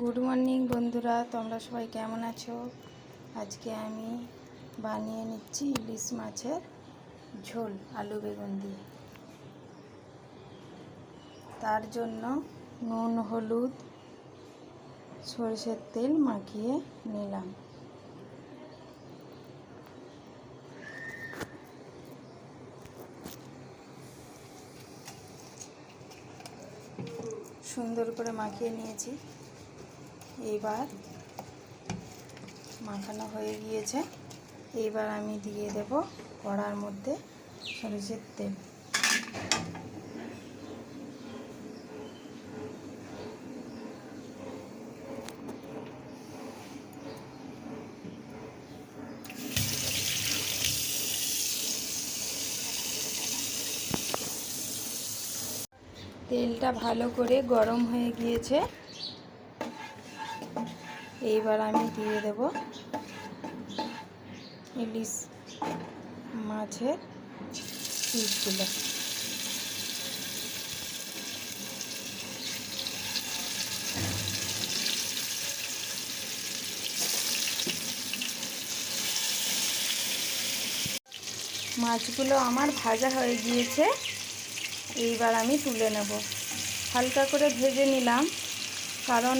Good morning বন্ধুরা। তোমরা সবাই কেমন আছো? আজকে আমি বানিয়ে নিচ্ছি ইলিশ মাছের ঝোল, আলু বেগুন দিয়ে। তার জন্য নুন, হলুদ, সরষের তেল মাখিয়ে নিলাম। সুন্দর করে মাখিয়ে নিয়েছি। এইবার মাখানো হয়ে গিয়েছে। এইবার আমি দিয়ে দেব কড়ার মধ্যে সরষের তেল। তেলটা ভালো করে গরম হয়ে গিয়েছে। এইবার আমি দিয়ে দেব ইলিশ মাছের পিসগুলো। মাছগুলো আমার ভাজা হয়ে গিয়েছে, এইবার আমি তুলে নেব। হালকা করে ভেজে নিলাম, কারণ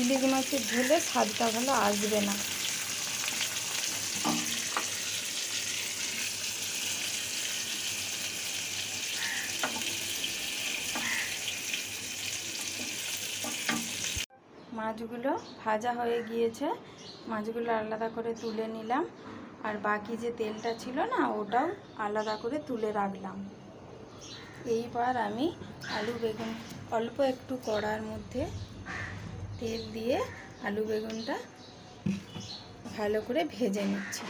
ইলিশ মাছের ঝোলে স্বাদটা ভালো আসবে না। মাছগুলো ভাজা হয়ে গিয়েছে। মাছগুলো আলাদা করে তুলে নিলাম। আর বাকি যে তেলটা ছিল না, ওটাও আলাদা করে তুলে রাখলাম। এইবার আমি আলু বেগুন অল্প একটু কড়ার মধ্যে তেল দিয়ে আলু বেগুনটা ভালো করে ভেজে নিচ্ছি।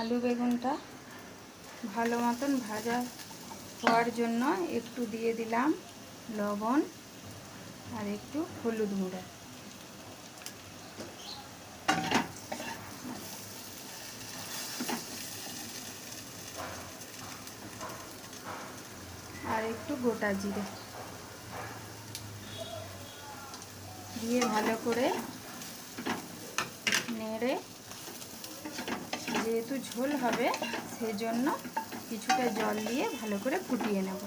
আলু বেগুনটা ভালো মতন ভাজা হওয়ার জন্য একটু দিয়ে দিলাম লবণ আর একটু হলুদ গুঁড়ো। আর একটু গোটা জিরে। দিয়ে ভালো করে নেড়ে, যেহেতু ঝোল হবে, সেজন্য কিছুটা জল দিয়ে ভালো করে ফুটিয়ে নেব।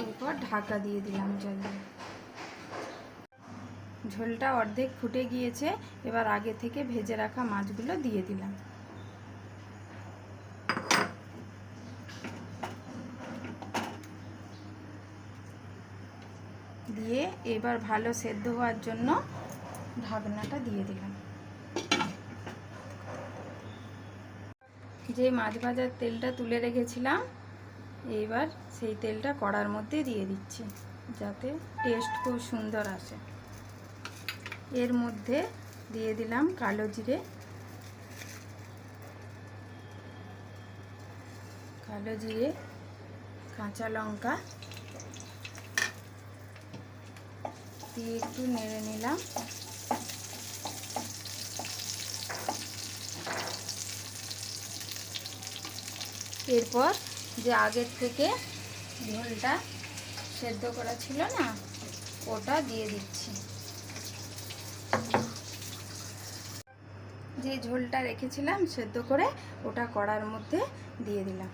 এরপর ঢাকা দিয়ে দিলাম জল। দিয়ে ঝোলটা অর্ধেক ফুটে গিয়েছে, এবার আগে থেকে ভেজে রাখা মাছগুলো দিয়ে দিলাম। দিয়ে এবার ভালো সেদ্ধ হওয়ার জন্য ঢাকনাটা দিয়ে দিলাম। যে মাছ ভাজার তেলটা তুলে রেখেছিলাম এইবার সেই তেলটা কড়ার মধ্যে দিয়ে দিচ্ছি যাতে টেস্ট খুব সুন্দর আসে। এর মধ্যে দিয়ে দিলাম কালো জিরে। কালো জিরে, কাঁচা লঙ্কা দিয়ে একটু নেড়ে নিলাম। এরপর যে আগের থেকে ঝোলটা সেদ্ধ করা ছিল না, ওটা দিয়ে দিচ্ছি। যে ঝোলটা রেখেছিলাম সেদ্ধ করে ওটা কড়ার মধ্যে দিয়ে দিলাম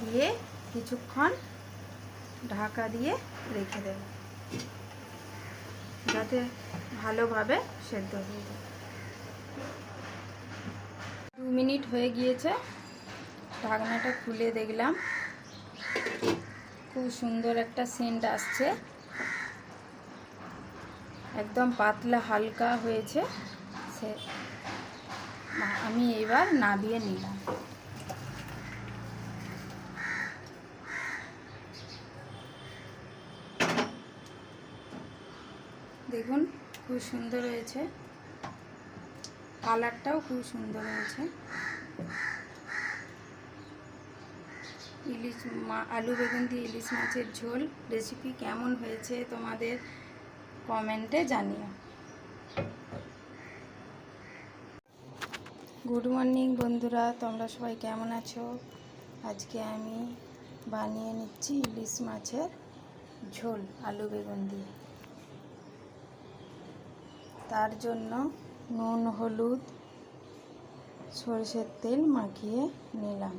দিয়ে কিছুক্ষণ ঢাকা দিয়ে রেখে দেব, যাতে ভালোভাবে সেদ্ধ হয়ে যায়। দু মিনিট হয়ে গিয়েছে, ঢাকনাটা খুলে দেখলাম। খুব সুন্দর একটা সেন্ট আসছে। একদম পাতলা, হালকা হয়েছে। সে আমি এবার না দিয়ে নিলাম। দেখুন, খুব সুন্দর হয়েছে। কালারটাও খুব সুন্দর হয়েছে। ইলিশ মা, আলু বেগুন দিয়ে ইলিশ মাছের ঝোল। রেসিপি কেমন হয়েছে তোমাদের কমেন্টে জানিও। গুড মর্নিং বন্ধুরা, তোমরা সবাই কেমন আছো? আজকে আমি বানিয়ে নিচ্ছি ইলিশ মাছের ঝোল, আলু বেগুন দিয়ে। তার জন্য নুন, হলুদ, সরষের তেল মাখিয়ে নিলাম।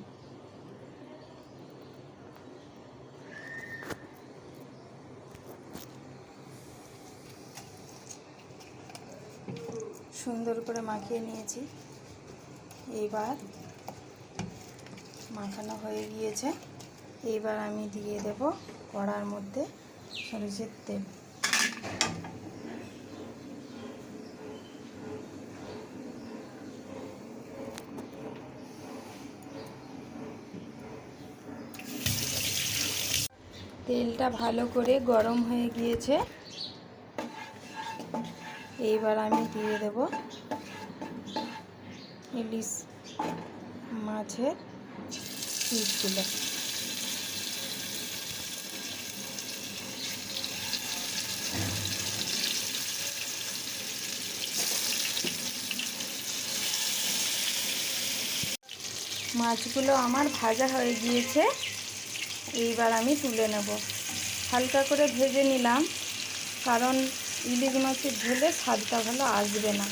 সুন্দর করে মাখিয়ে নিয়েছি। এইবার মাখানো হয়ে গিয়েছে। এইবার আমি দিয়ে দেব কড়ার মধ্যে সরষের তেল। তেলটা ভালো করে গরম হয়ে গিয়েছে। এইবার আমি দিয়ে দেব ইলিশ মাছের পিসগুলো। মাছগুলো আমার ভাজা হয়ে গিয়েছে। এইবার আমি তুলে নেব। হালকা করে ভেজে নিলাম, কারণ ইলিশ মাছের ঝোলে স্বাদটা ভালো আসবে না।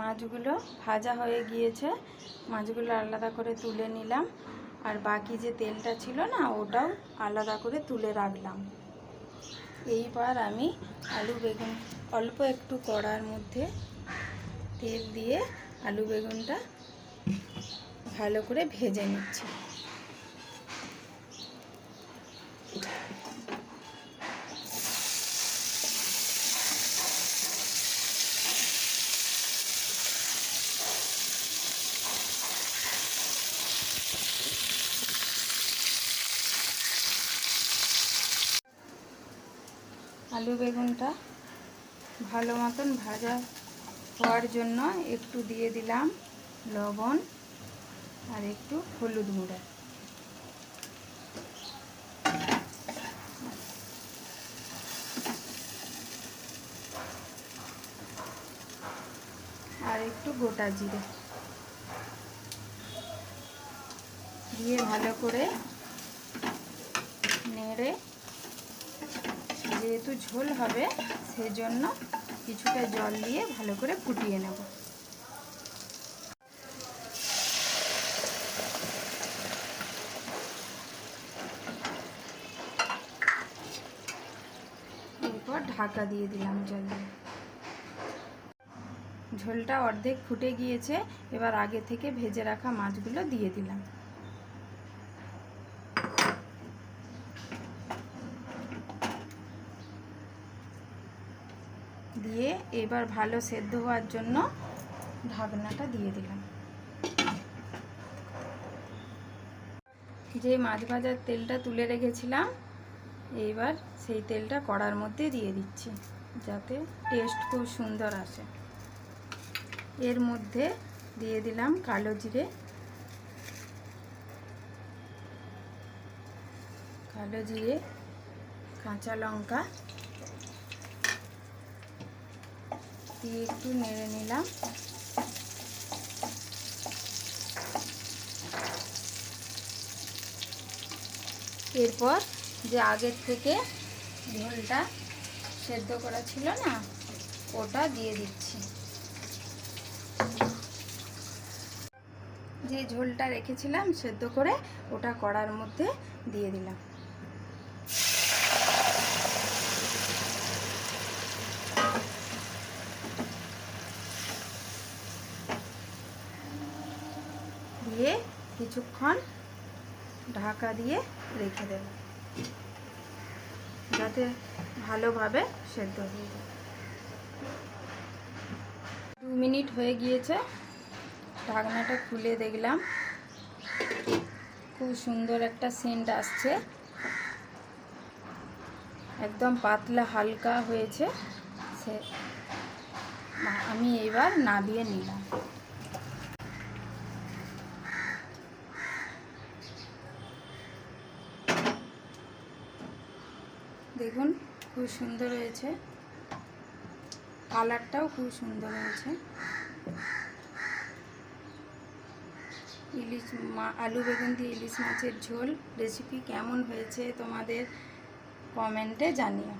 মাছগুলো ভাজা হয়ে গিয়েছে, মাছগুলো আলাদা করে তুলে নিলাম। আর বাকি যে তেলটা ছিল না, ওটাও আলাদা করে তুলে রাখলাম। এইবার আমি আলু বেগুন, অল্প একটু কড়ার মধ্যে তেল দিয়ে আলু বেগুনটা ভালো করে ভেজে নিচ্ছি। আলু বেগুনটা ভালো মতন ভাজা হওয়ার জন্য একটু দিয়ে দিলাম লবণ আর একটু হলুদ গুঁড়া। আর একটু গোটা জিরে দিয়ে ভালো করে নেড়ে যেহেতু ঝোল হবে, সেজন্য কিছুটা জল দিয়ে ভালো করে ফুটিয়ে নেব। এরপর ঢাকা দিয়ে দিলাম জল দিয়ে। ঝোলটা অর্ধেক ফুটে গিয়েছে, এবার আগে থেকে ভেজে রাখা মাছগুলো দিয়ে দিলাম। দিয়ে এবার ভালো সেদ্ধ হওয়ার জন্য ঢাকনাটা দিয়ে দিলাম। যে মাছ ভাজার তেলটা তুলে রেখেছিলাম এইবার সেই তেলটা কড়ার মধ্যে দিয়ে দিচ্ছি যাতে টেস্ট খুব সুন্দর আসে। এর মধ্যে দিয়ে দিলাম কালো জিরে। কালো জিরে, কাঁচা লঙ্কা দিয়ে একটু নেড়ে নিলাম। এরপর যে আগের থেকে ঝোলটা সেদ্ধ করা ছিল না, ওটা দিয়ে দিচ্ছি। যে ঝোলটা রেখেছিলাম সেদ্ধ করে ওটা কড়ার মধ্যে দিয়ে দিলাম। দিয়ে কিছুক্ষণ ঢাকা দিয়ে রেখে দেব, যাতে ভালোভাবে সেদ্ধ হয়ে যায়। দু মিনিট হয়ে গিয়েছে, ঢাকনাটা খুলে দেখলাম। খুব সুন্দর একটা সেন্ট আসছে। একদম পাতলা, হালকা হয়েছে। সে আমি এবার নাবিয়ে নিলাম। দেখুন, খুব সুন্দর হয়েছে। কালারটাও খুব সুন্দর হয়েছে। ইলিশ মা, আলু বেগুন দিয়ে ইলিশ মাছের ঝোল। রেসিপি কেমন হয়েছে তোমাদের কমেন্টে জানিও।